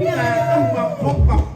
พิจารณาต้องปรับกับ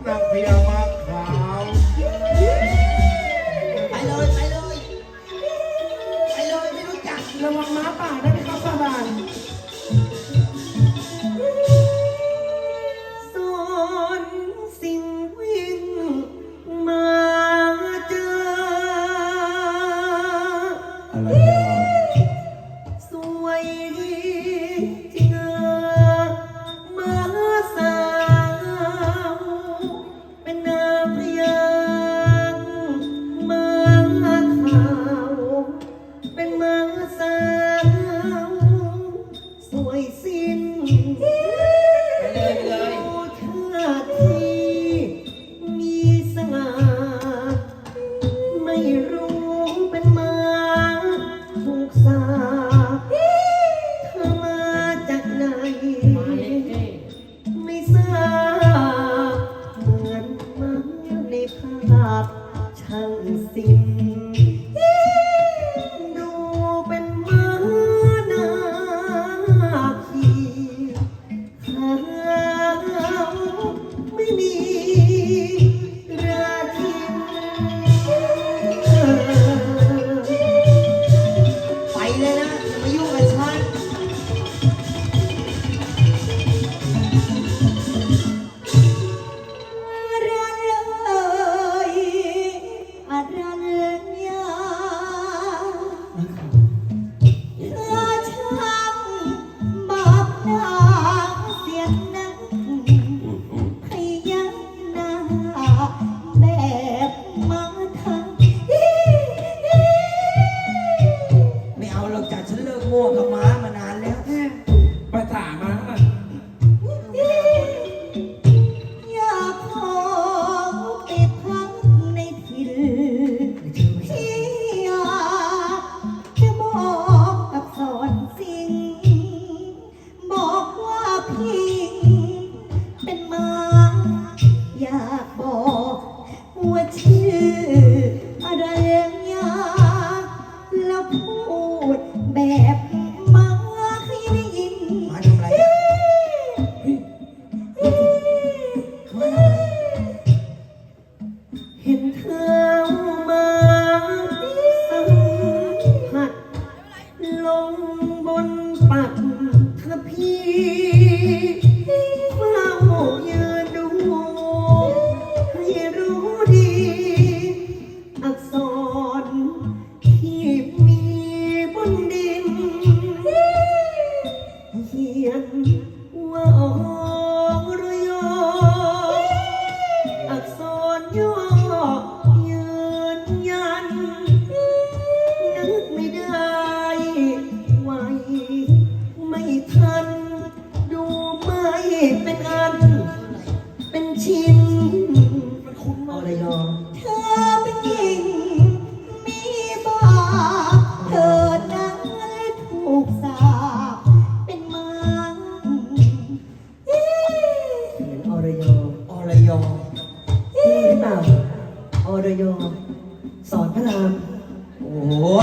我听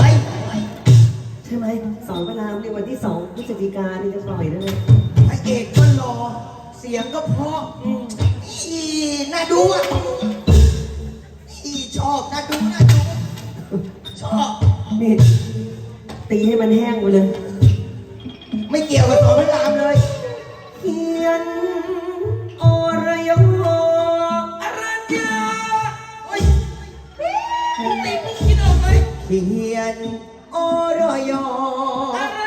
ยใช่ไหมสอนพระรามในวันที่สองพฤศจิกานี่จะปล่อยแล้วเลยพระเอกก็รอเสียงก็เพราะอีน่าดูอะอีชอบน่าดูน่าดูชอบนี่ตีให้มันแห้งไปเลย ไม่เกี่ยวกับสอนพระรามเลยเขียน เขียนอรยอ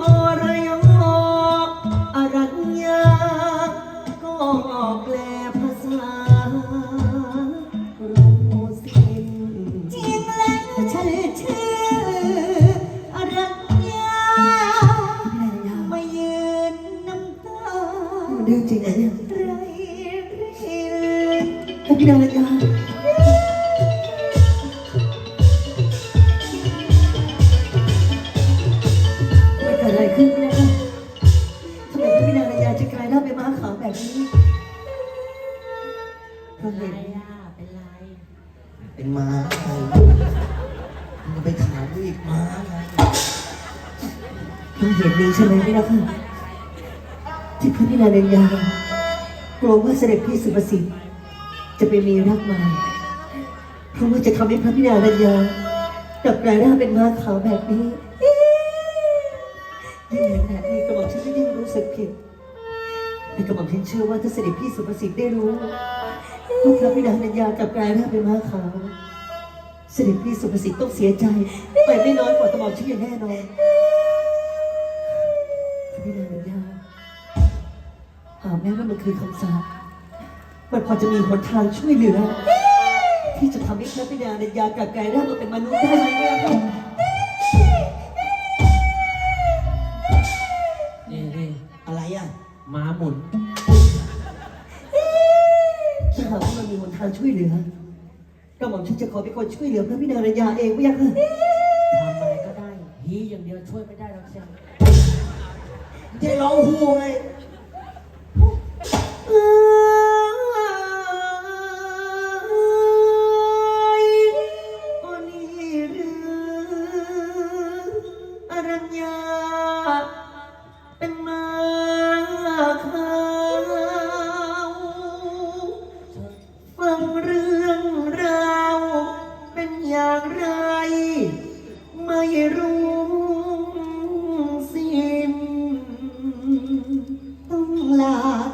อรยอกอรัญญาก็แปลภาษารู้สิ้นจริงแล้วฉันชื่ออรัญญามายืนน้ำตาไรื่องจริงนะเนี่ยไรเรื่อง พี่ดารา เป็นม้าไงมึงไปถามกูอีกม้าไงเพราะเหตุนี้ใช่ไหมพี่นะค่ะที่พระพินาเรนยากลัวว่าเสด็จพี่สุภสิทธิ์จะไปมีรักใหม่เพราะว่าจะทำให้พระพินาเรนยากับกลายร่างเป็นม้าขาวแบบนี้ยิ่งเห็นแบบนี้กระบอกฉันก็ยิ่งรู้สึกผิด แต่กระบอกฉันเชื่อว่าถ้าเสด็จพี่สุภสิทธิ์ได้รู้ว่าพระพินาเรนยากลับกลายร่างเป็นม้าขาว เสด็จพี่สุภสิทธิ์ต้องเสียใจไปไม่น้อยกว่ากระบอกฉันอย่างแน่นอนพี่นางยาหากแม้ว่ามันคือคำสาปมันพอจะมีหนทางช่วยเหลือที่จะทำให้พระพินางยากลับกลายร่างมาเป็นมนุษย์ได้ไหมเนี่ย ก็หม่อมฉันจะขอเป็นคนช่วยเหลือพระพินางยาเองไม่ยากค่ะทำอะไรก็ได้ฮีอย่างเดียวช่วยไม่ได้หรอกเชียวจะร้องฮูไง เอ้ย ต้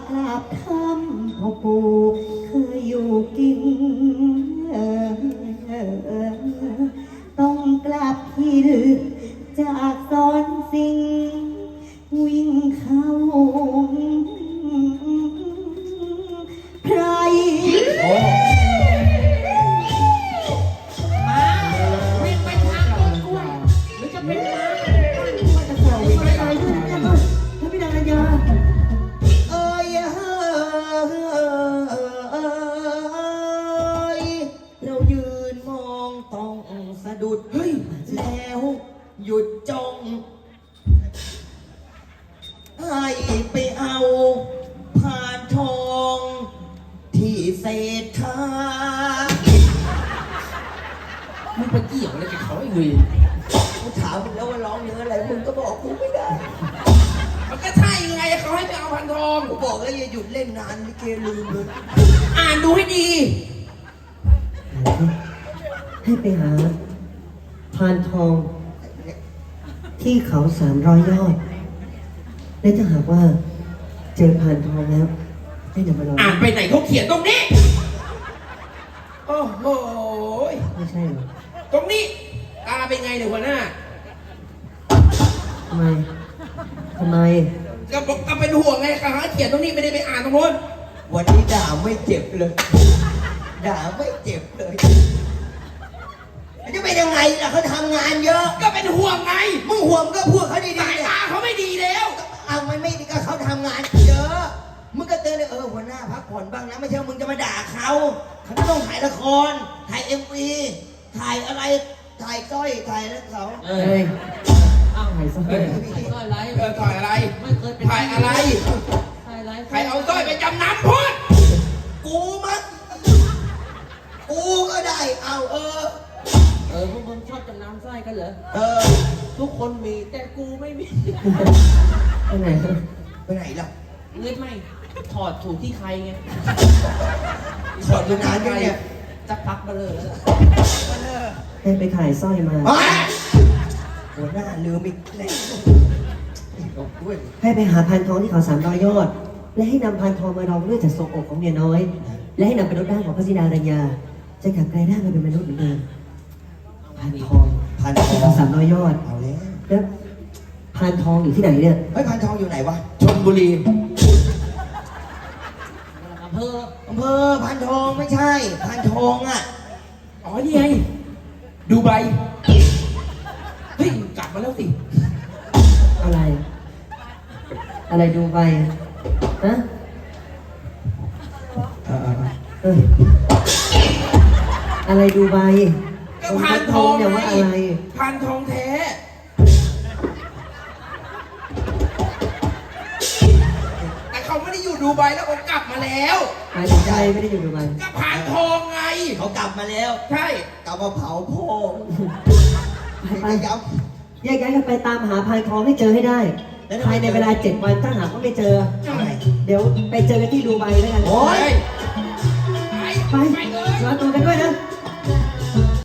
ไงเขาให้ไปเอาพันทองกูบอกแล้วอย่าหยุดเล่นนานลิเกลืมเลยอ่านดูให้ดี ให้ไปหาพานทอง ที่เขาสามร้อยยอด และถ้าหากว่า เจอพานทองแล้วให้นำมาลองอ่านไปไหนเขาเขียนตรงนี้ โอ้โห ไม่ใช่เหรอตรงนี้ ตาเป็นไงเนี่ยหัวหน้า ทำไมทำไม ก็บอกก็เป็นห่วงไงเขาเขียนตรงนี้ไม่ได้ไปอ่านตรงโน้นวันนี้ด่าไม่เจ็บเลย ด่าไม่เจ็บเลยมันจะเป็นยังไงล่ะเขาทำงานเยอะ ก็เป็นห่วงไงมึงห่วงก็พูดเขาดีสายๆตาเขาไม่ดีแล้ว เอามันไม่ดีก็เขาทำงานเยอะ มึงก็เตือนเลยเออหัวหน้าพักผ่อนบ้างนะไม่ใช่ว่ามึงจะมาด่าเขาเขาต้องถ่ายละคร ถ่ายเอ็มวีถ่ายอะไร ถ่ายสร้อย ถ่ายแล้วเขา เอเฮ้อยอ้าวหายสร้อยเฮ้ย ถ่ายอะไรเออถ่ายอะไร ไม่เคยเป็นถ่ายอะไร ถ่ายอะไรใครเอาสร้อยไปจำนำพูดกูมั้งกูก็ได้ เอาเออ เออพวกมึงชอบจำนำสร้อยกันเหรอ เออ ทุกคนมีแต่กูไม่มี ไปไหนฮะไปไหนล่ะเงินไม่ ถอดถูกที่ใครไงถอดอยู่นานยังเนี่ยจะพักมาเลยแล้วให้ไปถ่ายสร้อยมาอะ หัวหน้าลืมอีกแล้วบอกด้วยให้ไปหาพานทองที่เขาสามร้อยยอด และให้นำพานทองมารองเลือดจากทรงอกของเมียน้อย และให้นำไปลดร่างของพระศิดารัญญา จะกลับกลายร่างมาเป็นมนุษย์เหมือนเดิมพานทองพันทที่อเขางสามร้อยยอดเอาแล้วแล้วพานทองอยู่ที่ไหนเนี่ยเฮ้ยพันทองอยู่ไหนวะชนบุรีอำเภออำเภอพันทองไม่ใช่พันทองอะอ๋อนี่ไงดูไบเฮ้ยกลับ มาแล้วสิอะไร อะไรดูไปฮะเอออะไรดูใบก็พานทองเนี่ยว่าอะไรพานทองแท้ แต่เขาไม่ได้อยู่ดูไบแล้วเขากลับมาแล้ว หมายถึงใจไม่ได้อยู่ดูมันก็ผ่านทองไง เขากลับมาแล้ว ใช่ กลับมาเผาพ่อไปไปย้ำ แยกย้ายกันไปตามหาพานทองให้เจอให้ได้ภายในเวลาเจ็ดวันถ้าหากว่าไม่เจอใช่เดี๋ยวไปเจอกันที่ดูไบแล้วกันโอ้ยไปไปไปเลยรอตัวกันด้วยนะไ